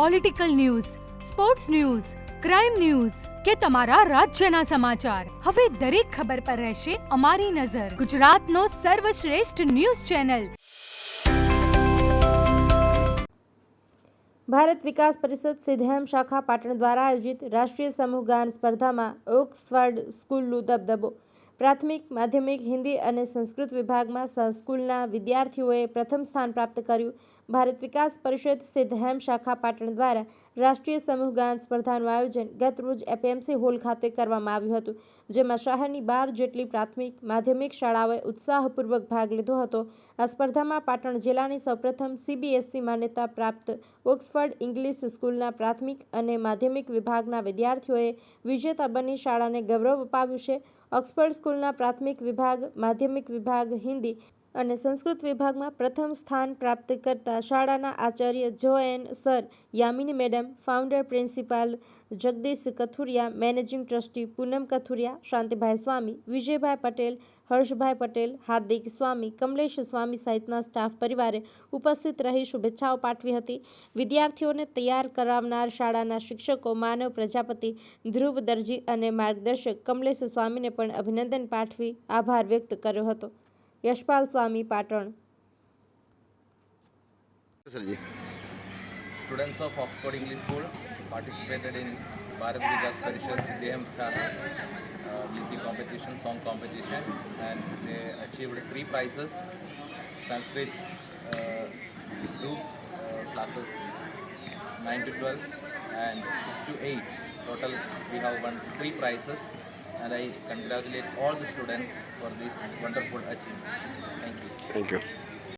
political news sports news crime news કે તમારા રાજ્યના સમાચાર હવે દરેક ખબર પર રહેશે અમારી નજર ગુજરાતનો સર્વશ્રેષ્ઠ ન્યૂઝ ચેનલ ભારત વિકાસ પરિષદ સિદ્ધહેમ શાખા પાટણ દ્વારા આયોજિત રાષ્ટ્રીય સમૂહ ગાન સ્પર્ધામાં ઓક્સફર્ડ સ્કૂલનું દબદબો પ્રાથમિક, માધ્યમિક, હિન્દી અને સંસ્કૃત વિભાગમાં સંસ્કૂલના વિદ્યાર્થીઓએ પ્રથમ સ્થાન પ્રાપ્ત કર્યું. ભારત વિકાસ પરિષદ સિદ્ધહેમ શાખા પાટણ દ્વારા રાષ્ટ્રીય સમૂહ ગાન સ્પર્ધાનું આયોજન ગત રોજ એપીએમસી હોલ ખાતે કરવામાં આવ્યું હતું, જેમાં શહેરની બાર જેટલી પ્રાથમિક માધ્યમિક શાળાઓએ ઉત્સાહપૂર્વક ભાગ લીધો હતો. આ સ્પર્ધામાં પાટણ જિલ્લાની સૌપ્રથમ સીબીએસઈ માન્યતા પ્રાપ્ત ઓક્સફર્ડ ઇંગ્લિશ સ્કૂલના પ્રાથમિક અને માધ્યમિક વિભાગના વિદ્યાર્થીઓએ વિજેતા બની શાળાને ગૌરવ અપાવ્યું છે. ઓક્સફર્ડ સ્કૂલના પ્રાથમિક વિભાગ, માધ્યમિક વિભાગ, હિન્દી અને સંસ્કૃત વિભાગમાં પ્રથમ સ્થાન પ્રાપ્ત કરતા શાળાના આચાર્ય જો N sir, Yamini madam, founder principal Jagdish Kathuria, managing trustee Poonam Kathuria, Shantibhai Swami, Vijaybhai Patel, Harshbhai Patel, Hardik સ્વામી, કમલેશ સ્વામી સહિતના સ્ટાફ પરિવારે ઉપસ્થિત રહી શુભેચ્છાઓ પાઠવી હતી. વિદ્યાર્થીઓને તૈયાર કરાવનાર શાળાના શિક્ષકો, માનવ પ્રજાપતિ, ધ્રુવ દરજી અને માર્ગદર્શક કમલેશ સ્વામીને પણ અભિનંદન પાઠવી આભાર વ્યક્ત કર્યો હતો. Yashpal Swami Patan students of Oxford English school participated in Bharat Vikas Parishad CDM music competition, song competition, and they achieved three prizes: Sanskrit uh, group uh, classes 9 to 12 and 6 to 8. Total, we have won three prizes. and I congratulate all the students for this wonderful achievement. Thank you. Thank you.